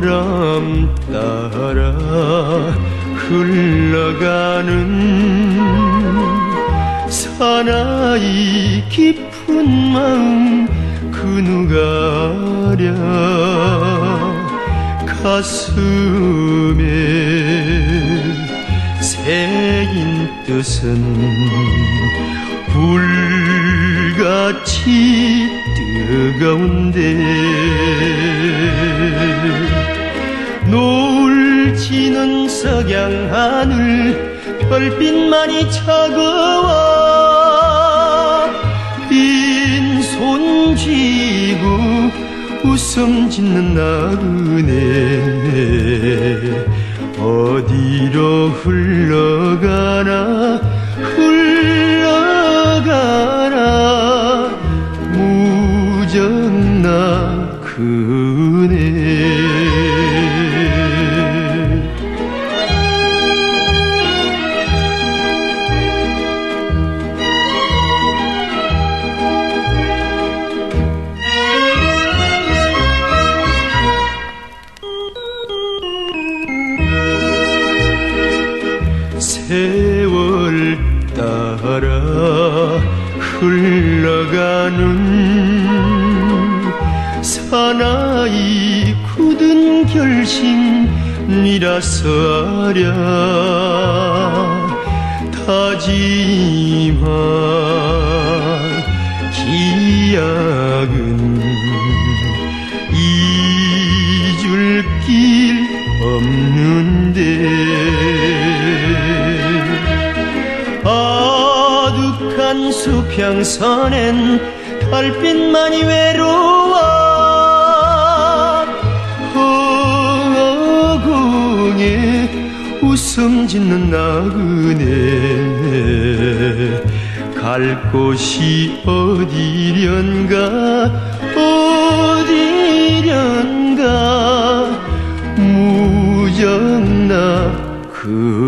바람 따라 흘러가는 사나이 깊은 마음 그 누가랴? 가슴에 새긴 뜻은 불같이 뜨거운데 지는 석양 하늘 별빛만이 차가워. 빈손 쥐고 웃음 짓는 나그네 어디로 흘러가나 흘러가나. 무정나 그네 세월 따라 흘러가는 사나이 굳은 결심이라서 아랴 다짐한 수평선엔 달빛만이 외로워. 허공에 웃음 짓는 나그네 갈 곳이 어디련가 어디련가 무정나 그네